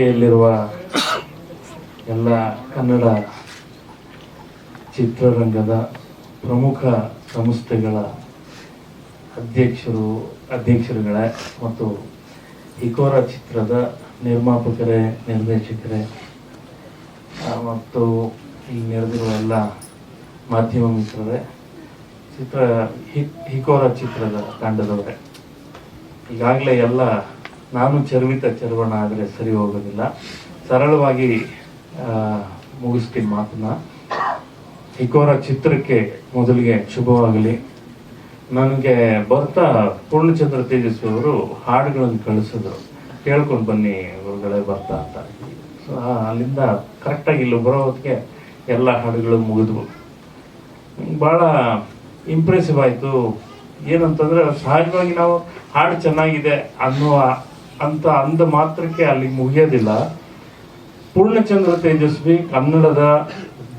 ವೇದಿಕೆಯಲ್ಲಿರುವ ಎಲ್ಲ ಕನ್ನಡ ಚಿತ್ರರಂಗದ ಪ್ರಮುಖ ಸಂಸ್ಥೆಗಳ ಅಧ್ಯಕ್ಷರು, ಅಧ್ಯಕ್ಷರುಗಳೇ ಮತ್ತು ಇಕೋರ ಚಿತ್ರದ ನಿರ್ಮಾಪಕರೇ, ನಿರ್ದೇಶಕರೇ ಮತ್ತು ಇಲ್ಲಿ ನೆರೆದಿರುವ ಎಲ್ಲ ಮಾಧ್ಯಮ ಮಿತ್ರರೇ, ಚಿತ್ರ, ಹಿ- ಹಿಕೋರ ಚಿತ್ರದ ತಂಡದವರೇ. ಈಗಾಗಲೇ ಎಲ್ಲ ನಾನು ಚರ್ವಿತ ಚರ್ವಣ ಆದರೆ ಸರಿ ಹೋಗೋದಿಲ್ಲ. ಸರಳವಾಗಿ ಮುಗಿಸ್ತೀನಿ ಮಾತನ್ನ. ಇಕೋರ ಚಿತ್ರಕ್ಕೆ ಮೊದಲಿಗೆ ಶುಭವಾಗಲಿ. ನನಗೆ ಬರ್ತಾ ಪೂರ್ಣಚಂದ್ರ ತೇಜಸ್ವಿ ಅವರು ಹಾಡುಗಳನ್ನು ಕಳಿಸಿದ್ರು. ಕೇಳ್ಕೊಂಡು ಬನ್ನಿ, ಗುರುಗಳೇ, ಬರ್ತಾ ಅಂತ. ಸೊ ಅಲ್ಲಿಂದ ಕರೆಕ್ಟಾಗಿ ಇಲ್ಲಿ ಬರೋ ಹೊತ್ತಿಗೆ ಎಲ್ಲ ಹಾಡುಗಳು ಮುಗಿದ್ವು. ಭಾಳ ಇಂಪ್ರೆಸಿವ್ ಆಯಿತು. ಏನಂತಂದ್ರೆ, ಸಹಜವಾಗಿ ನಾವು ಹಾಡು ಚೆನ್ನಾಗಿದೆ ಅನ್ನುವ ಅಂತ ಅಂದ ಮಾತ್ರಕ್ಕೆ ಅಲ್ಲಿ ಮುಗಿಯೋದಿಲ್ಲ. ಪೂರ್ಣಚಂದ್ರ ತೇಜಸ್ವಿ, ಕನ್ನಡದ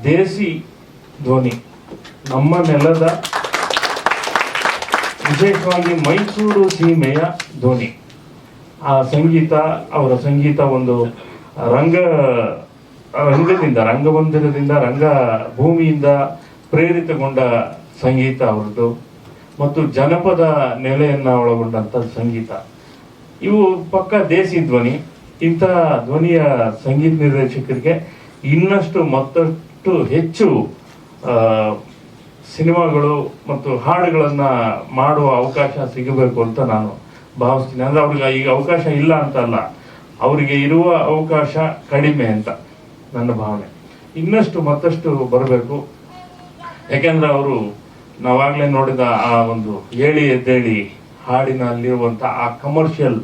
ದೇಸಿ ಧ್ವನಿ, ನಮ್ಮ ನೆಲದ ವಿಶೇಷವಾಗಿ ಮೈಸೂರು ಸೀಮೆಯ ಧ್ವನಿ. ಆ ಸಂಗೀತ, ಅವರ ಸಂಗೀತ ಒಂದು ರಂಗ, ರಂಗದಿಂದ, ರಂಗಮಂದಿರದಿಂದ, ರಂಗ ಭೂಮಿಯಿಂದ ಪ್ರೇರಿತಗೊಂಡ ಸಂಗೀತ ಅವರದ್ದು. ಮತ್ತು ಜನಪದ ನೆಲೆಯನ್ನು ಒಳಗೊಂಡಂತ ಸಂಗೀತ. ಇವು ಪಕ್ಕ ದೇಸಿ ಧ್ವನಿ, ಇಂಥ ಧ್ವನಿಯ ಸಂಗೀತ ನಿರ್ದೇಶಕರಿಗೆ ಇನ್ನಷ್ಟು ಮತ್ತಷ್ಟು ಹೆಚ್ಚು ಸಿನಿಮಾಗಳು ಮತ್ತು ಹಾಡುಗಳನ್ನ ಮಾಡುವ ಅವಕಾಶ ಸಿಗಬೇಕು ಅಂತ ನಾನು ಭಾವಿಸ್ತೀನಿ. ಅಂದ್ರೆ ಅವ್ರಿಗೆ ಈಗ ಅವಕಾಶ ಇಲ್ಲ ಅಂತ ಅಲ್ಲ, ಅವರಿಗೆ ಇರುವ ಅವಕಾಶ ಕಡಿಮೆ ಅಂತ ನನ್ನ ಭಾವನೆ. ಇನ್ನಷ್ಟು ಮತ್ತಷ್ಟು ಬರಬೇಕು. ಯಾಕೆಂದರೆ ಅವರು ನಾವಾಗಲೇ ನೋಡಿದ ಆ ಒಂದು ಏಳಿ ಎದ್ದೇಳಿ ಹಾಡಿನಲ್ಲಿರುವಂಥ ಆ ಕಮರ್ಷಿಯಲ್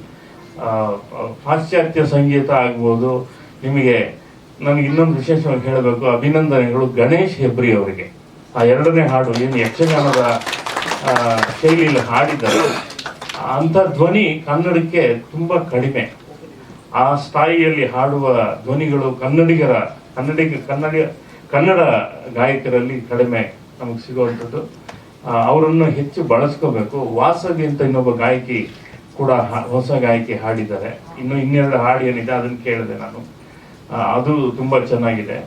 ಪಾಶ್ಚಾತ್ಯ ಸಂಗೀತ ಆಗ್ಬೋದು. ನಿಮಗೆ ನನಗೆ ಇನ್ನೊಂದು ವಿಶೇಷವಾಗಿ ಹೇಳಬೇಕು. ಅಭಿನಂದನೆಗಳು ಗಣೇಶ್ ಹೆಬ್ರಿ ಅವರಿಗೆ. ಆ ಎರಡನೇ ಹಾಡು ಏನು ಯಕ್ಷಗಾನದ ಶೈಲಿಯಲ್ಲಿ ಹಾಡಿದ್ದಾರೆ. ಅಂಥ ಧ್ವನಿ ಕನ್ನಡಕ್ಕೆ ತುಂಬ ಕಡಿಮೆ. ಆ ಸ್ಥಾಯಿಯಲ್ಲಿ ಹಾಡುವ ಧ್ವನಿಗಳು ಕನ್ನಡಿಗರ, ಕನ್ನಡಿಗ ಕನ್ನಡ ಕನ್ನಡ ಗಾಯಕರಲ್ಲಿ ಕಡಿಮೆ ನಮಗೆ ಸಿಗುವಂಥದ್ದು. ಅವರನ್ನು ಹೆಚ್ಚು ಬಳಸ್ಕೋಬೇಕು. ವಾಸವಿ ಅಂತ ಇನ್ನೊಬ್ಬ ಗಾಯಕಿ ಕೂಡ ಹೊಸ ಗಾಯಕಿ ಹಾಡಿದ್ದಾರೆ. ಇನ್ನು ಇನ್ನೆರಡು ಹಾಡು ಏನಿದೆ ಅದನ್ನು ಕೇಳಿದೆ ನಾನು. ಅದು ತುಂಬ ಚೆನ್ನಾಗಿದೆ.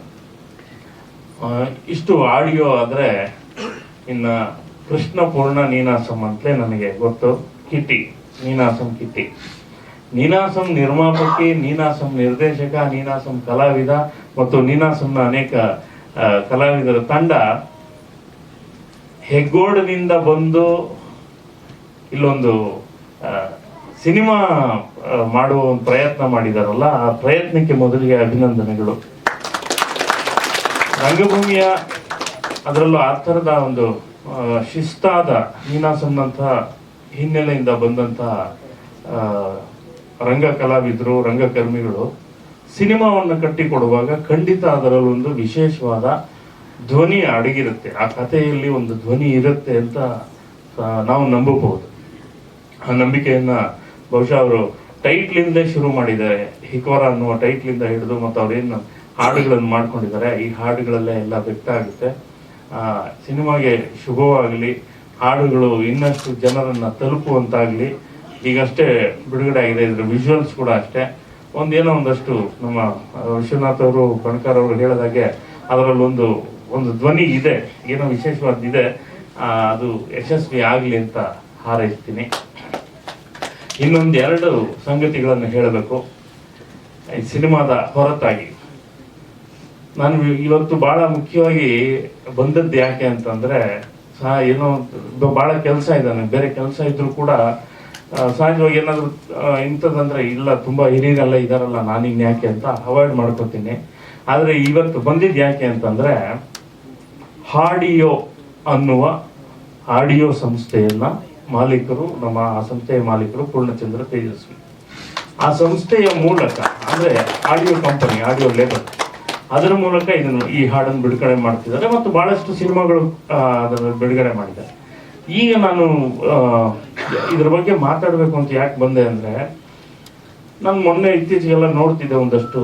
ಇಷ್ಟು ಆಡಿಯೋ ಆದರೆ ಇನ್ನು ಕೃಷ್ಣಪೂರ್ಣ ನೀನಾಸಂ ಅಂತಲೇ ನನಗೆ ಗೊತ್ತು. ಕಿಟ್ಟಿ, ನೀನಾಸಂ ಕಿಟ್ಟಿ. ನೀನಾಸಂ ನಿರ್ಮಾಪಕಿ, ನೀನಾಸಂ ನಿರ್ದೇಶಕ, ನೀನಾಸಂ ಕಲಾವಿದ ಮತ್ತು ನೀನಾಸಂನ ಅನೇಕ ಕಲಾವಿದರ ತಂಡ ಹೆಗ್ಗೋಡದಿಂದ ಬಂದು ಇಲ್ಲೊಂದು ಸಿನಿಮಾ ಮಾಡುವ ಒಂದು ಪ್ರಯತ್ನ ಮಾಡಿದಾರಲ್ಲ, ಆ ಪ್ರಯತ್ನಕ್ಕೆ ಮೊದಲಿಗೆ ಅಭಿನಂದನೆಗಳು. ರಂಗಭೂಮಿಯ ಅದರಲ್ಲೂ ಆ ಥರದ ಒಂದು ಶಿಸ್ತಾದ ನೀನಾಸಂನಂತಹ ಹಿನ್ನೆಲೆಯಿಂದ ಬಂದಂತಹ ರಂಗ ಕಲಾವಿದರು, ರಂಗಕರ್ಮಿಗಳು ಸಿನಿಮಾವನ್ನು ಕಟ್ಟಿಕೊಡುವಾಗ ಖಂಡಿತ ಅದರಲ್ಲೊಂದು ವಿಶೇಷವಾದ ಧ್ವನಿ ಅಡಗಿರುತ್ತೆ. ಆ ಕಥೆಯಲ್ಲಿ ಒಂದು ಧ್ವನಿ ಇರುತ್ತೆ ಅಂತ ನಾವು ನಂಬಬಹುದು. ಆ ನಂಬಿಕೆಯನ್ನ ಬಹುಶಃ ಅವರು ಟೈಟ್ಲಿಂದ ಶುರು ಮಾಡಿದ್ದಾರೆ. ಹಿಕೋರ ಅನ್ನುವ ಟೈಟ್ಲಿಂದ ಹಿಡಿದು ಮತ್ತು ಅವ್ರೇನು ಹಾಡುಗಳನ್ನು ಮಾಡ್ಕೊಂಡಿದ್ದಾರೆ ಈ ಹಾಡುಗಳಲ್ಲೇ ಎಲ್ಲ ವ್ಯಕ್ತ ಆಗುತ್ತೆ. ಆ, ಸಿನಿಮಾಗೆ ಶುಭವಾಗಲಿ ಹಾಡುಗಳು ಇನ್ನಷ್ಟು ಜನರನ್ನ ತಲುಪುವಂತಾಗಲಿ ಈಗಷ್ಟೇ ಬಿಡುಗಡೆ ಆಗಿದೆ ಇದ್ರ ವಿಜುವಲ್ಸ್ ಕೂಡ ಅಷ್ಟೇ. ಒಂದೇನೋ ಒಂದಷ್ಟು ನಮ್ಮ ವಿಶ್ವನಾಥ್ ಅವರು ಬಣಕಾರ್ ಅವರು ಹೇಳಿದಾಗೆ ಅದರಲ್ಲೊಂದು ಒಂದು ಧ್ವನಿ ಇದೆ, ಏನೋ ವಿಶೇಷವಾದಿದೆ ಅದು ಯಶಸ್ವಿ ಆಗಲಿ ಅಂತ ಹಾರೈಸ್ತೀನಿ. ಇನ್ನೊಂದು ಎರಡು ಸಂಗತಿಗಳನ್ನು ಹೇಳಬೇಕು. ಈ ಸಿನಿಮಾದ ಹೊರತಾಗಿ. ನಾನು ಇವತ್ತು ಬಹಳ ಮುಖ್ಯವಾಗಿ ಬಂದದ್ದು ಯಾಕೆ ಅಂತಂದ್ರೆ ಸಹ ಏನೋ ಭಾಳ ಕೆಲಸ ಇದ್ದಾನೆ, ಬೇರೆ ಕೆಲಸ ಇದ್ದರೂ ಕೂಡ ಸಹಜವಾಗಿ ಏನಾದರೂ ಇಂಥದ್ದಂದ್ರೆ ಇಲ್ಲ, ತುಂಬಾ ಹಿರಿಯರೆಲ್ಲ ಇದಾರಲ್ಲ ನಾನಿನ್ ಯಾಕೆ ಅಂತ ಅವಾಯ್ಡ್ ಮಾಡ್ಕೋತೀನಿ. ಆದರೆ ಇವತ್ತು ಬಂದಿದ್ದು ಯಾಕೆ ಅಂತಂದ್ರೆ ಹಾಡಿಯೋ ಅನ್ನುವ ಆಡಿಯೋ ಸಂಸ್ಥೆಯನ್ನ ಮಾಲೀಕರು, ನಮ್ಮ ಆ ಸಂಸ್ಥೆಯ ಮಾಲೀಕರು ಪೂರ್ಣಚಂದ್ರ ತೇಜಸ್ವಿ. ಆ ಸಂಸ್ಥೆಯ ಮೂಲಕ, ಅಂದ್ರೆ ಆಡಿಯೋ ಕಂಪನಿ, ಆಡಿಯೋ ಲೇಬಲ್ ಅದರ ಮೂಲಕ ಇದನ್ನು ಈ ಹಾಡನ್ನು ಬಿಡುಗಡೆ ಮಾಡ್ತಿದ್ದಾರೆ ಮತ್ತು ಬಹಳಷ್ಟು ಸಿನಿಮಾಗಳು ಅದನ್ನು ಬಿಡುಗಡೆ ಮಾಡಿದ್ದಾರೆ. ಈಗ ನಾನು ಇದ್ರ ಬಗ್ಗೆ ಮಾತಾಡಬೇಕು ಅಂತ ಯಾಕೆ ಬಂದೆ ಅಂದ್ರೆ, ನಾನು ಮೊನ್ನೆ ಇತ್ತೀಚೆಗೆಲ್ಲ ನೋಡ್ತಿದ್ದೆ ಒಂದಷ್ಟು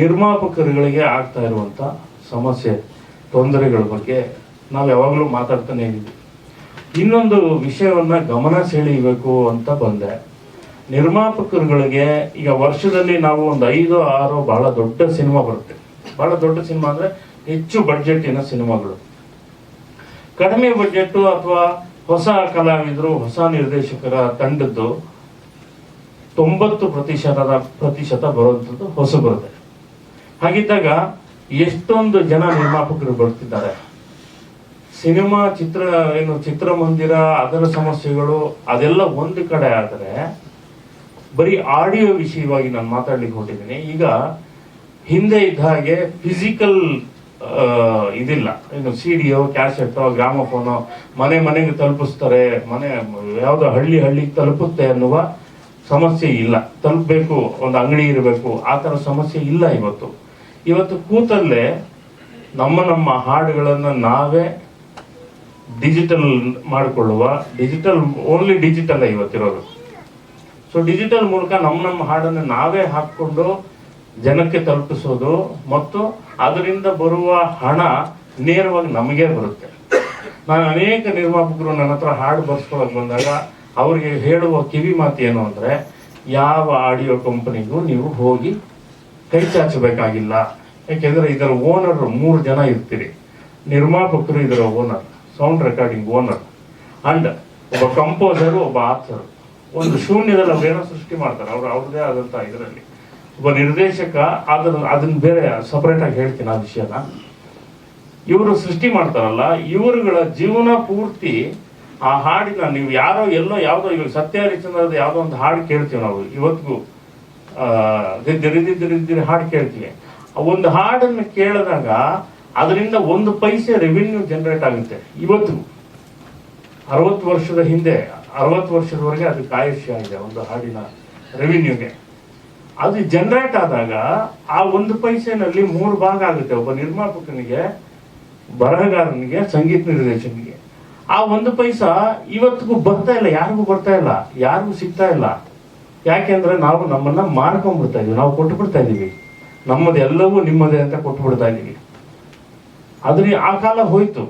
ನಿರ್ಮಾಪಕರುಗಳಿಗೆ ಆಗ್ತಾ ಇರುವಂತ ಸಮಸ್ಯೆ, ತೊಂದರೆಗಳ ಬಗ್ಗೆ ನಾವು ಯಾವಾಗಲೂ ಮಾತಾಡ್ತಾನೆ ಇದ್ದೀವಿ. ಇನ್ನೊಂದು ವಿಷಯವನ್ನು ಗಮನ ಸೆಳೆಯಬೇಕು ಅಂತ ಬಂದೆ. ನಿರ್ಮಾಪಕರುಗಳಿಗೆ ಈಗ ವರ್ಷದಲ್ಲಿ ನಾವು ಒಂದು ಐದು, ಆರು ಬಹಳ ದೊಡ್ಡ ಸಿನಿಮಾ ಬರುತ್ತೆ. ಬಹಳ ದೊಡ್ಡ ಸಿನಿಮಾ ಅಂದ್ರೆ ಹೆಚ್ಚು ಬಡ್ಜೆಟ್ಟಿನ ಸಿನಿಮಾಗಳು. ಕಡಿಮೆ ಬಡ್ಜೆಟ್ಟು ಅಥವಾ ಹೊಸ ಕಲಾವಿದರು, ಹೊಸ ನಿರ್ದೇಶಕರ ತಂಡದ್ದು ತೊಂಬತ್ತು ಪ್ರತಿಶತದ ಪ್ರತಿಶತ ಬರುವಂಥದ್ದು ಹೊಸ ಬರುತ್ತೆ ಹಾಗಿದ್ದಾಗ ಎಷ್ಟೊಂದು ಜನ ನಿರ್ಮಾಪಕರು ಬರ್ತಿದ್ದಾರೆ. ಸಿನಿಮಾ ಚಿತ್ರ, ಏನು ಚಿತ್ರಮಂದಿರ, ಅದರ ಸಮಸ್ಯೆಗಳು, ಅದೆಲ್ಲ ಒಂದು ಕಡೆ ಆದರೆ, ಬರೀ ಆಡಿಯೋ ವಿಷಯವಾಗಿ ನಾನು ಮಾತಾಡ್ಲಿಕ್ಕೆ ಹೊರಟಿದ್ದೀನಿ ಈಗ ಹಿಂದೆ ಇದ್ದ ಹಾಗೆ ಫಿಸಿಕಲ್ ಇದಿಲ್ಲ. ಏನು ಸಿ ಡಿಯೋ ಕ್ಯಾಸೆಟ್ಟೋ ಗ್ರಾಮಫೋನೋ ಮನೆ ಮನೆಗೆ ತಲುಪಿಸ್ತಾರೆ, ಮನೆ, ಯಾವುದೋ ಹಳ್ಳಿ ಹಳ್ಳಿಗೆ ತಲುಪುತ್ತೆ ಅನ್ನುವ ಸಮಸ್ಯೆ ಇಲ್ಲ. ತಲುಪಬೇಕು, ಒಂದು ಅಂಗಡಿ ಇರಬೇಕು, ಆ ಥರ ಸಮಸ್ಯೆ ಇಲ್ಲ ಇವತ್ತು. ಇವತ್ತು ಕೂತಲ್ಲೇ ನಮ್ಮ ನಮ್ಮ ಹಾಡುಗಳನ್ನು ನಾವೇ ಡಿಜಿಟಲ್ ಮಾಡಿಕೊಳ್ಳುವ ಡಿಜಿಟಲ್ ಓನ್ಲಿ ಡಿಜಿಟಲ್ ಇವತ್ತಿರೋದು. ಸೊ ಡಿಜಿಟಲ್ ಮೂಲಕ ನಮ್ಮ ನಮ್ಮ ಹಾಡನ್ನು ನಾವೇ ಹಾಕ್ಕೊಂಡು ಜನಕ್ಕೆ ತಲುಪಿಸೋದು ಮತ್ತು ಅದರಿಂದ ಬರುವ ಹಣ ನೇರವಾಗಿ ನಮಗೆ ಬರುತ್ತೆ. ನಾನು ಅನೇಕ ನಿರ್ಮಾಪಕರು ನನ್ನ ಹತ್ರ ಹಾಡು ಬರ್ಸ್ಕೊಳಕ್ ಬಂದಾಗ ಅವ್ರಿಗೆ ಹೇಳುವ ಕಿವಿ ಮಾತು ಏನು ಅಂದ್ರೆ, ಯಾವ ಆಡಿಯೋ ಕಂಪನಿಗೂ ನೀವು ಹೋಗಿ ಕೈ ಚಾಚಬೇಕಾಗಿಲ್ಲ. ಯಾಕೆಂದ್ರೆ ಇದರ ಓನರ್ ಮೂರು ಜನ ಇರ್ತೀರಿ. ನಿರ್ಮಾಪಕರು ಇದರ owner, sound recording owner, and ಒಬ್ಬ ಕಂಪೋಸರು, ಒಬ್ಬ ಆಥರ್ ಒಂದು ಶೂನ್ಯದಲ್ಲಿ ಅವ್ರೇನೋ ಸೃಷ್ಟಿ ಮಾಡ್ತಾರೆ, ಅವ್ರು ಅವ್ರದೇ ಆದಂತ ಇದರಲ್ಲಿ. ಒಬ್ಬ ನಿರ್ದೇಶಕ, ಅದನ್ನ ಅದನ್ನ ಬೇರೆ ಸಪ್ರೇಟಾಗಿ ಹೇಳ್ತೀನಿ ಆ ವಿಷಯನ. ಇವರು ಸೃಷ್ಟಿ ಮಾಡ್ತಾರಲ್ಲ, ಇವರುಗಳ ಜೀವನ ಪೂರ್ತಿ ಆ ಹಾಡಿನ ನೀವು ಯಾರೋ ಎಲ್ಲೋ ಯಾವುದೋ ಇವಾಗ ಸತ್ಯ ಹರಿಶ್ಚಂದ್ರದ ಯಾವುದೋ ಒಂದು ಹಾಡು ಕೇಳ್ತೀವಿ ನಾವು, ಇವತ್ತಿಗೂ ದಿದ್ದಿರಿದ್ದಿರಿದ್ದಿರಿ ಹಾಡು ಕೇಳ್ತೀವಿ. ಒಂದು ಹಾಡನ್ನು ಕೇಳಿದಾಗ ಅದರಿಂದ ಒಂದು ಪೈಸೆ ರೆವಿನ್ಯೂ ಜನರೇಟ್ ಆಗುತ್ತೆ. ಇವತ್ತು ಅರವತ್ತು ವರ್ಷದ ಹಿಂದೆ, ಅರವತ್ತು ವರ್ಷದವರೆಗೆ ಅದು ಕಾಯಸ್ಯ ಆಗಿದೆ, ಒಂದು ಹಾಡಿನ ರೆವಿನ್ಯೂಗೆ ಅದು ಜನರೇಟ್ ಆದಾಗ ಆ ಒಂದು ಪೈಸೆನಲ್ಲಿ ಮೂರು ಭಾಗ ಆಗುತ್ತೆ. ಒಬ್ಬ ನಿರ್ಮಾಪಕನಿಗೆ, ಬರಹಗಾರನಿಗೆ, ಸಂಗೀತ ನಿರ್ದೇಶನಿಗೆ. ಆ ಒಂದು ಪೈಸಾ ಇವತ್ತಿಗೂ ಬರ್ತಾ ಇಲ್ಲ, ಯಾರಿಗೂ ಬರ್ತಾ ಇಲ್ಲ, ಯಾರಿಗೂ ಸಿಗ್ತಾ ಇಲ್ಲ. ಯಾಕೆಂದ್ರೆ ನಾವು ನಮ್ಮನ್ನ ಮಾರ್ಕೊಂಡ್ಬಿಡ್ತಾ ಇದೀವಿ, ನಾವು ಕೊಟ್ಟು ಬಿಡ್ತಾ ಇದೀವಿ. ನಮ್ಮದು ಎಲ್ಲವೂ ನಿಮ್ಮದೇ ಅಂತ ಕೊಟ್ಟು ಬಿಡ್ತಾ ಇದ್ದೀವಿ. ಆದ್ರೆ ಆ ಕಾಲ ಹೋಯ್ತು.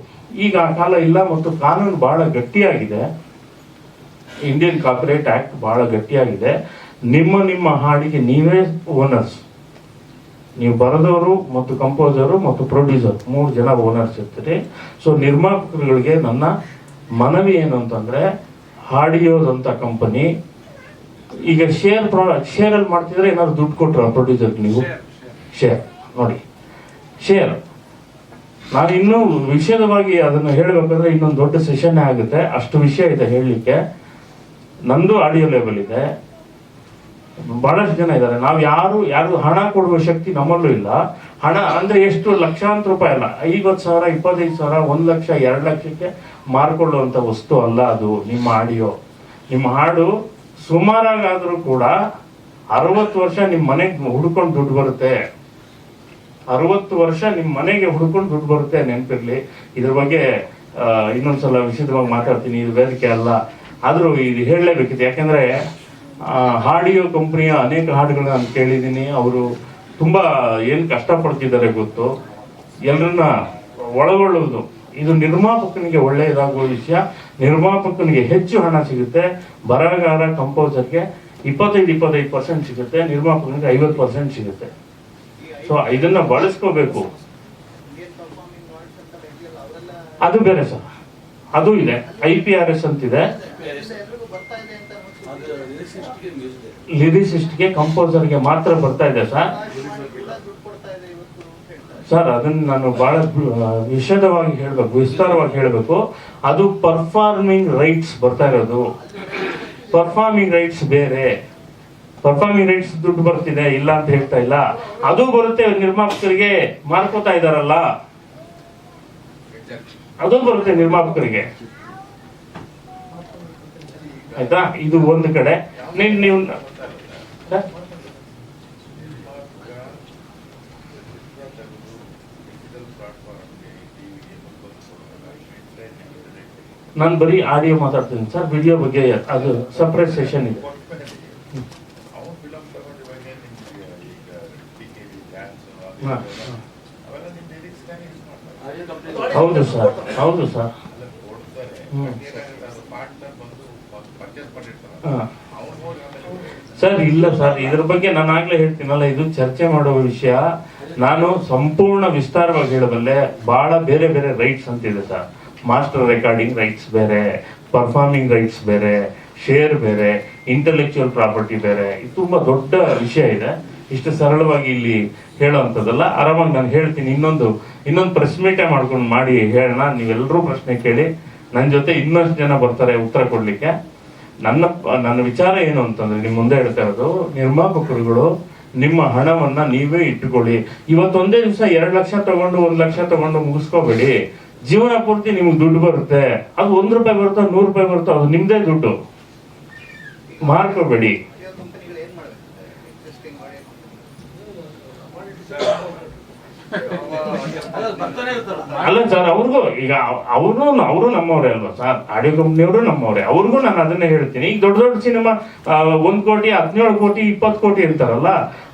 ಈಗ ಆ ಕಾಲ ಇಲ್ಲ ಮತ್ತು ಕಾನೂನು ಬಹಳ ಗಟ್ಟಿಯಾಗಿದೆ. ಇಂಡಿಯನ್ ಕಾರ್ಪೊರೇಟ್ ಆಕ್ಟ್ ಬಹಳ ಗಟ್ಟಿಯಾಗಿದೆ. ನಿಮ್ಮ ನಿಮ್ಮ ಹಾಡಿಗೆ ನೀವೇ ಓನರ್ಸ್ ನೀವು ಬರೆದವರು ಮತ್ತು ಕಂಪೋಸರು ಮತ್ತು ಪ್ರೊಡ್ಯೂಸರ್ ಮೂರು ಜನ ಓನರ್ಸ್ ಇರ್ತೀರಿ. ಸೊ ನಿರ್ಮಾಪಕರುಗಳಿಗೆ ನನ್ನ ಮನವಿ ಏನು ಅಂತಂದ್ರೆ, ಹಾಡಿಯೋದಂತ ಕಂಪನಿ ಈಗ ಶೇರ್ ಪ್ರಾ ಶೇರಲ್ಲಿ ಮಾಡ್ತಿದ್ರೆ ಏನಾದ್ರು ದುಡ್ಡು ಕೊಟ್ಟರು ಪ್ರೊಡ್ಯೂಸರ್ಗೆ ನೀವು? ಶೇರ್ ನೋಡಿ. ಶೇರ್ ನಾನು ಇನ್ನೂ ವಿಷಯದವಾಗಿ ಅದನ್ನು ಹೇಳಬೇಕಂದ್ರೆ ಇನ್ನೊಂದು ದೊಡ್ಡ ಸೆಷನ್ ಆಗುತ್ತೆ. ಅಷ್ಟು ವಿಷಯ ಇದೆ ಹೇಳಲಿಕ್ಕೆ. ನಂದು ಆಡಿಯೋ ಲೆವೆಲ್ ಇದೆ. ಬಹಳಷ್ಟು ಜನ ಇದ್ದಾರೆ. ನಾವು ಯಾರು ಯಾರು ಹಣ ಕೊಡುವ ಶಕ್ತಿ ನಮ್ಮಲ್ಲೂ ಇಲ್ಲ. ಹಣ ಅಂದ್ರೆ ಎಷ್ಟು? ಲಕ್ಷಾಂತರ ರೂಪಾಯಿ ಅಲ್ಲ. ಐವತ್ತು ಸಾವಿರ, ಇಪ್ಪತ್ತೈದು ಸಾವಿರ, ಒಂದು ಲಕ್ಷ, ಎರಡು ಲಕ್ಷಕ್ಕೆ ಮಾರ್ಕೊಳ್ಳುವಂತ ವಸ್ತು ಅಲ್ಲ ಅದು. ನಿಮ್ಮ ಆಡಿಯೋ ನಿಮ್ಮ ಹಾಡು ಸುಮಾರಾಗಾದ್ರೂ ಕೂಡ ಅರವತ್ತು ವರ್ಷ ನಿಮ್ಮ ಮನೆಗೆ ಹುಡ್ಕೊಂಡು ದುಡ್ಡು ಬರುತ್ತೆ. ಅರವತ್ತು ವರ್ಷ ನಿಮ್ಮ ಮನೆಗೆ ಹುಡ್ಕೊಂಡು ದುಡ್ಡು ಬರುತ್ತೆ ನೆನಪಿರ್ಲಿ. ಇದ್ರ ಬಗ್ಗೆ ಇನ್ನೊಂದ್ಸಲ ವಿಶದವಾಗಿ ಮಾತಾಡ್ತೀನಿ. ಇದು ವೇದಿಕೆ ಅಲ್ಲ. ಆದರೂ ಇದು ಹೇಳಲೇಬೇಕಿತ್ತು. ಯಾಕೆಂದರೆ ಹಾಡಿಯೋ ಕಂಪ್ನಿಯ ಅನೇಕ ಹಾಡುಗಳನ್ನ ನಾನು ಕೇಳಿದ್ದೀನಿ. ಅವರು ತುಂಬಾ ಏನು ಕಷ್ಟಪಡ್ತಿದ್ದಾರೆ ಗೊತ್ತು. ಎಲ್ಲರನ್ನ ಒಳಗೊಳ್ಳುವುದು. ಇದು ನಿರ್ಮಾಪಕನಿಗೆ ಒಳ್ಳೆಯದಾಗುವ ವಿಷಯ. ನಿರ್ಮಾಪಕನಿಗೆ ಹೆಚ್ಚು ಹಣ ಸಿಗುತ್ತೆ. ಬರಹಗಾರ, ಕಂಪೋಸರ್ಗೆ ಇಪ್ಪತ್ತೈದು ಇಪ್ಪತ್ತೈದು ಪರ್ಸೆಂಟ್ ಸಿಗುತ್ತೆ. ನಿರ್ಮಾಪಕನಿಗೆ ಐವತ್ತು ಪರ್ಸೆಂಟ್ ಸಿಗುತ್ತೆ. ಸೊ ಇದನ್ನ ಬಳಸ್ಕೋಬೇಕು. ಅದು ಬೇರೆ ಸರ್. ಅದು ಇದೆ. ಐ ಪಿ ಆರ್ ಎಸ್ ಅಂತಿದೆ. ಲಿರಿಸಿಸ್ಟ್ಗೆ ಕಂಪೋಸರ್ಗೆ ಮಾತ್ರ ಬರ್ತಾ ಇದೆ ಸರ್. ಸರ್, ಅದನ್ನ ನಾನು ಬಹಳ ವಿಷದವಾಗಿ ಹೇಳಬೇಕು ಹೇಳ್ಬೇಕು, ವಿಸ್ತಾರವಾಗಿ ಹೇಳಬೇಕು. ಅದು ಪರ್ಫಾರ್ಮಿಂಗ್ ರೈಟ್ಸ್ ಬರ್ತಾ ಇರೋದು. ಪರ್ಫಾರ್ಮಿಂಗ್ ರೈಟ್ಸ್ ಬೇರೆ. ಪರ್ಫಾರ್ಮಿಂಗ್ ರೈಟ್ಸ್ ದುಡ್ಡು ಬರ್ತಿದೆ, ಇಲ್ಲ ಅಂತ ಹೇಳ್ತಾ ಇಲ್ಲ. ಅದು ಬರುತ್ತೆ ನಿರ್ಮಾಪಕರಿಗೆ ಮಾರ್ಕೋತಾ ಇದಾರಲ್ಲ. ಅದು ಬರುತ್ತೆ ನಿರ್ಮಾಪಕರಿಗೆ. ಆಯ್ತಾ? ಇದು ಒಂದು ಕಡೆ. ನೀವು? ನಾನು ಬರೀ ಆಡಿಯೋ ಮಾತಾಡ್ತೀನಿ ಸರ್ ವಿಡಿಯೋ ಬಗ್ಗೆ ಅದು ಸಪ್ರೇಟ್ ಸೆಷನ್ ಇದೆ ಅವ್ನು ಫಿಲಮ್ ತಗೊಂಡು ಇವಾಗ ಏನ್ ನಿಮ್ಗೆ ಈಗ ಟಿಕೆಟ್ ಡ್ಯಾನ್ಸ್ ಹಾ, ಅವೆಲ್ಲ ನಿಮ್ ಲಿರಿಕ್ಸ್ ಯೂಸ್ ಮಾಡ್ತಾರೆ ಹೌದು ಸರ್ ಹೌದು ಸರ್. ಸರ್ ಇಲ್ಲ ಸರ್ ಇದ್ರ ಬಗ್ಗೆ ನಾನು ಆಗ್ಲೇ ಹೇಳ್ತೀನಲ್ಲ ಇದು ಚರ್ಚೆ ಮಾಡುವ ವಿಷಯ. ನಾನು ಸಂಪೂರ್ಣ ವಿಸ್ತಾರವಾಗಿ ಹೇಳಬಲ್ಲೆ ಬಹಳ ಬೇರೆ ಬೇರೆ ರೈಟ್ಸ್ ಅಂತಿದೆ ಸರ್. ಮಾಸ್ಟರ್ ರೆಕಾರ್ಡಿಂಗ್ ರೈಟ್ಸ್ ಬೇರೆ ಪರ್ಫಾರ್ಮಿಂಗ್ ರೈಟ್ಸ್ ಬೇರೆ ಶೇರ್ ಬೇರೆ ಇಂಟೆಲೆಕ್ಚುಯಲ್ ಪ್ರಾಪರ್ಟಿ ಬೇರೆ. ಇದು ತುಂಬಾ ದೊಡ್ಡ ವಿಷಯ ಇದೆ. ಇಷ್ಟು ಸರಳವಾಗಿ ಇಲ್ಲಿ ಹೇಳುವಂಥದ್ದಲ್ಲ. ಆರಾಮಾಗಿ ನಾನು ಹೇಳ್ತೀನಿ. ಇನ್ನೊಂದು ಇನ್ನೊಂದು ಪ್ರೆಸ್ ಮೀಟೇ ಮಾಡ್ಕೊಂಡು ಮಾಡಿ ಹೇಳೋಣ. ನೀವೆಲ್ಲರೂ ಪ್ರಶ್ನೆ ಕೇಳಿ. ನನ್ನ ಜೊತೆ ಇನ್ನಷ್ಟು ಜನ ಬರ್ತಾರೆ ಉತ್ತರ ಕೊಡಲಿಕ್ಕೆ. ನನ್ನ ನನ್ನ ವಿಚಾರ ಏನು ಅಂತಂದ್ರೆ ನಿಮ್ಮ ಮುಂದೆ ಹೇಳ್ತಾ ಇರೋದು ನಿರ್ಮಾಪಕರುಗಳು ನಿಮ್ಮ ಹಣವನ್ನ ನೀವೇ ಇಟ್ಟುಕೊಳ್ಳಿ. ಇವತ್ತೊಂದೇ ದಿವಸ ಎರಡು ಲಕ್ಷ ತಗೊಂಡು, ಒಂದು ಲಕ್ಷ ತಗೊಂಡು ಮುಗಿಸ್ಕೋಬೇಡಿ. ಜೀವನ ಪೂರ್ತಿ ನಿಮ್ಗೆ ದುಡ್ಡು ಬರುತ್ತೆ. ಅದು ಒಂದು ರೂಪಾಯಿ ಬರುತ್ತೋ, ನೂರು ರೂಪಾಯಿ ಬರುತ್ತೋ, ಅದು ನಿಮ್ದೇ ದುಡ್ಡು. ಮಾರ್ಕೋಬೇಡಿ ಕಂಪನಿಗಳು ಏನ್ ಮಾಡ್ಬೇಕು ಇಂಟ್ರೆಸ್ಟಿಂಗ್ ಮಾಡಿ ಅಲ್ಲ ಸರ್, ಅವ್ರಿಗೂ ಈಗ ಅವ್ರು ಅವರು ನಮ್ಮವರೇ ಅಲ್ವಾ ಸರ್? ಆಡಿಯೋ ಕಂಪ್ನಿಯವರು ನಮ್ಮವರೇ. ಅವ್ರಿಗೂ ನಾನು ಅದನ್ನೇ ಹೇಳ್ತೀನಿ. ಈಗ ದೊಡ್ಡ ದೊಡ್ಡ ಸಿನಿಮಾ ಒಂದ್ ಕೋಟಿ, ಹದಿನೇಳು ಕೋಟಿ, ಇಪ್ಪತ್ತು ಕೋಟಿ ಇರ್ತಾರಲ್ಲ,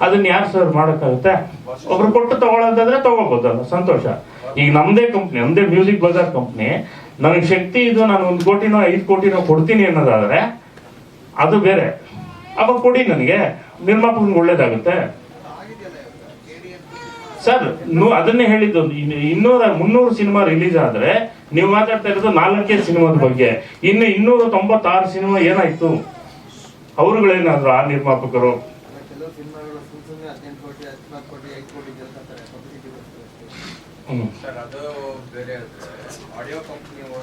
ಅದನ್ನ ಯಾರು ಸರ್ ಮಾಡಕ್ಕಾಗುತ್ತೆ? ಒಬ್ರು ಕೊಟ್ಟು ತಗೊಳ್ಳೋದಾದ್ರೆ ತಗೋಬಹುದಲ್ಲ ಸಂತೋಷ. ಈಗ ನಮ್ದೇ ಕಂಪ್ನಿ ನಮ್ದೇ ಮ್ಯೂಸಿಕ್ ಬಜಾರ್ ಕಂಪ್ನಿ ನನಗೆ ಶಕ್ತಿ ಇದು, ನಾನು ಒಂದು ಕೋಟಿನೋ, ಐದು ಕೋಟಿನೋ ಕೊಡ್ತೀನಿ ಅನ್ನೋದಾದ್ರೆ, ಅದು ಬೇರೆ. ಅವಾಗ ಕೊಡಿ ನನಗೆ. ನಿರ್ಮಾಪಕನಿಗೆ ಒಳ್ಳೇದಾಗುತ್ತೆ. ಸರ್ ನೀವು ಅದನ್ನೇ ಹೇಳಿದ್ದು ಇನ್ನು ಇನ್ನೂರ ಮುನ್ನೂರು ಸಿನಿಮಾ ರಿಲೀಸ್ ಆದ್ರೆ ನೀವು ಮಾತಾಡ್ತಾ ಇರೋದು ನಾಲ್ಕೇ ಸಿನಿಮಾದ ಬಗ್ಗೆ. ಇನ್ನು ಇನ್ನೂರ ತೊಂಬತ್ತಾರು ಸಿನಿಮಾ ಏನಾಯ್ತು? ಅವರುಗಳೇನಾದ್ರು ಆ ನಿರ್ಮಾಪಕರು? ಹ್ಮ್.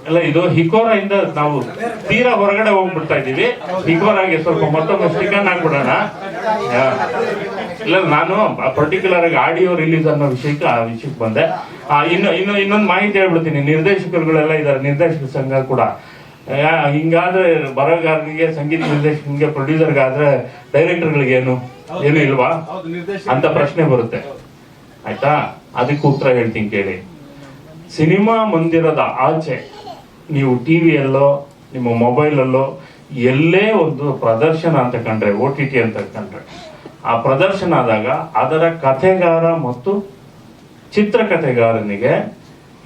ಅಲ್ಲ ಇದು ಹಿಕೋರ ಇಂದ ನಾವು ತೀರಾ ಹೊರಗಡೆ ಹೋಗ್ಬಿಡ್ತಾ ಇದೀವಿ ಹಿಕೋರಾಗೆ ಸ್ವಲ್ಪ ಮತ್ತೊಂದು ಸ್ಟಿಕನ್ ಹಾಕ್ಬಿಡೋಣ. ಇಲ್ಲ ನಾನು ಪರ್ಟಿಕ್ಯುಲರ್ ಆಗಿ ಆಡಿಯೋ ರಿಲೀಸ್ ಅನ್ನೋ ವಿಷಯಕ್ಕೆ ಆ ವಿಷಯಕ್ಕೆ ಬಂದೆ. ಆ, ಇನ್ನು ಇನ್ನು ಇನ್ನೊಂದು ಮಾಹಿತಿ ಹೇಳ್ಬಿಡ್ತೀನಿ. ನಿರ್ದೇಶಕರುಗಳೆಲ್ಲ ಇದ್ದಾರೆ ನಿರ್ದೇಶಕ ಸಂಘ ಕೂಡ. ಯಾ, ಹಿಂಗಾದ್ರೆ ಬರಗಾರನಿಗೆ ಸಂಗೀತ ನಿರ್ದೇಶಕನಿಗೆ ಪ್ರೊಡ್ಯೂಸರ್ಗಾದ್ರೆ ಡೈರೆಕ್ಟರ್ಗಳಿಗೆ ಏನು? ಏನು ಇಲ್ವಾ? ಅಂತ ಪ್ರಶ್ನೆ ಬರುತ್ತೆ. ಆಯ್ತಾ? ಅದಕ್ಕೆ ಉತ್ತರ ಹೇಳ್ತೀನಿ ಕೇಳಿ. ಸಿನಿಮಾ ಮಂದಿರದ ಆಚೆ ನೀವು ಟಿವಿಯಲ್ಲೋ, ನಿಮ್ಮ ಮೊಬೈಲಲ್ಲೋ, ಎಲ್ಲೇ ಒಂದು ಪ್ರದರ್ಶನ ಅಂತ ಕಂಡ್ರೆ, ಓ ಟಿ ಟಿ ಅಂತ ಕಂಡ್ರೆ, ಆ ಪ್ರದರ್ಶನ ಆದಾಗ ಅದರ ಕಥೆಗಾರ ಮತ್ತು ಚಿತ್ರಕಥೆಗಾರನಿಗೆ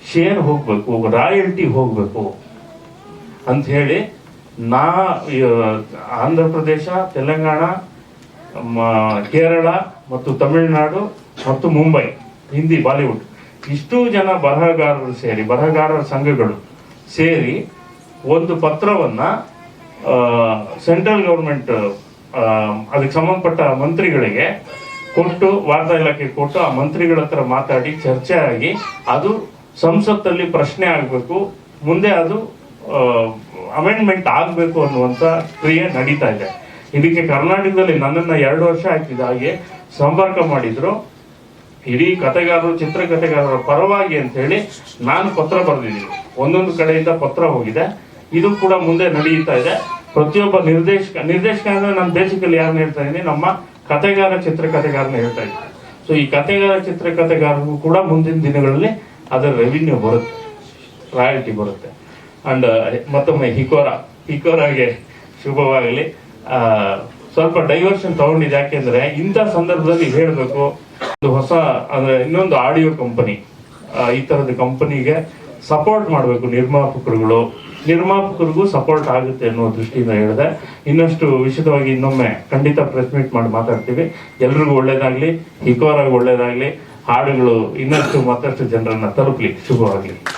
ಶೇರ್ ಹೋಗ್ಬೇಕು, ರಾಯಲ್ಟಿ ಹೋಗ್ಬೇಕು ಅಂತ ಹೇಳಿ ನಾ ಆಂಧ್ರ ಪ್ರದೇಶ, ತೆಲಂಗಾಣ ಕೇರಳ ಮತ್ತು ತಮಿಳುನಾಡು ಮತ್ತು ಮುಂಬೈ, ಹಿಂದಿ, ಬಾಲಿವುಡ್ ಇಷ್ಟೂ ಜನ ಬರಹಗಾರರು ಸೇರಿ, ಬರಹಗಾರರ ಸಂಘಗಳು ಸೇರಿ ಒಂದು ಪತ್ರವನ್ನ ಸೆಂಟ್ರಲ್ ಗೌರ್ಮೆಂಟ್ ಅದಕ್ಕೆ ಸಂಬಂಧಪಟ್ಟ ಮಂತ್ರಿಗಳಿಗೆ ಕೊಟ್ಟು, ವಾರ್ತಾ ಇಲಾಖೆ ಕೊಟ್ಟು ಆ ಮಂತ್ರಿಗಳ ಹತ್ರ ಮಾತಾಡಿ, ಚರ್ಚೆ ಆಗಿ ಅದು ಸಂಸತ್ತಲ್ಲಿ ಪ್ರಶ್ನೆ ಆಗಬೇಕು, ಮುಂದೆ ಅದು ಅಮೆಂಡ್ಮೆಂಟ್ ಆಗಬೇಕು ಅನ್ನುವಂಥ ಕ್ರಿಯೆ ನಡೀತಾ ಇದೆ. ಇದಕ್ಕೆ ಕರ್ನಾಟಕದಲ್ಲಿ ನನ್ನನ್ನ ಎರಡು ವರ್ಷ ಆಯ್ತಿದ್ದ ಹಾಗೆ ಸಂಪರ್ಕ ಮಾಡಿದ್ರು. ಇಡೀ ಕತೆಗಾರರು ಚಿತ್ರಕಥೆಗಾರರ ಪರವಾಗಿ ಅಂತ ಹೇಳಿ ನಾನು ಪತ್ರ ಬರೆದಿದ್ದೀನಿ. ಒಂದೊಂದು ಕಡೆಯಿಂದ ಪತ್ರ ಹೋಗಿದೆ. ಇದು ಕೂಡ ಮುಂದೆ ನಡೆಯುತ್ತಾ ಇದೆ. ಪ್ರತಿಯೊಬ್ಬ ನಿರ್ದೇಶಕ ನಿರ್ದೇಶಕ ಅಂದ್ರೆ ನಾನು ಬೇಸಿಕಲಿ ಯಾರನ್ನ ಹೇಳ್ತಾ ಇದ್ದೀನಿ ನಮ್ಮ ಕಥೆಗಾರ ಚಿತ್ರಕಥೆಗಾರನ ಹೇಳ್ತಾ ಇದ್ದೀನಿ ಸೊ ಈ ಕಥೆಗಾರ ಚಿತ್ರಕಥೆಗಾರರಿಗೂ ಕೂಡ ಮುಂದಿನ ದಿನಗಳಲ್ಲಿ ಅದರ ರೆವಿನ್ಯೂ ಬರುತ್ತೆ. ರಾಯಲ್ಟಿ ಬರುತ್ತೆ. ಅಂಡ್ ಮತ್ತೊಮ್ಮೆ ಹಿಕೋರ. ಹಿಕೋರಾಗೆ ಶುಭವಾಗಲಿ. ಸ್ವಲ್ಪ ಡೈವರ್ಷನ್ ತಗೊಂಡಿದೆ ಯಾಕೆಂದ್ರೆ ಇಂಥ ಸಂದರ್ಭದಲ್ಲಿ ಹೇಳಬೇಕು ಹೊಸ, ಅಂದ್ರೆ ಇನ್ನೊಂದು ಆಡಿಯೋ ಕಂಪನಿ ಈ ತರದ ಕಂಪನಿಗೆ ಸಪೋರ್ಟ್ ಮಾಡಬೇಕು ನಿರ್ಮಾಪಕರುಗಳು. ನಿರ್ಮಾಪಕರಿಗೂ ಸಪೋರ್ಟ್ ಆಗುತ್ತೆ ಅನ್ನೋ ದೃಷ್ಟಿಯಿಂದ ಹೇಳಿದೆ. ಇನ್ನಷ್ಟು ವಿಶದವಾಗಿ ಇನ್ನೊಮ್ಮೆ ಖಂಡಿತ ಪ್ರೆಸ್ ಮೀಟ್ ಮಾಡಿ ಮಾತಾಡ್ತೀವಿ. ಎಲ್ರಿಗೂ ಒಳ್ಳೇದಾಗ್ಲಿ ಹಿಕೋರಾಗಿ ಒಳ್ಳೇದಾಗ್ಲಿ. ಹಾಡುಗಳು ಇನ್ನಷ್ಟು ಮತ್ತಷ್ಟು ಜನರನ್ನ ತಲುಪಲಿ. ಶುಭವಾಗ್ಲಿ.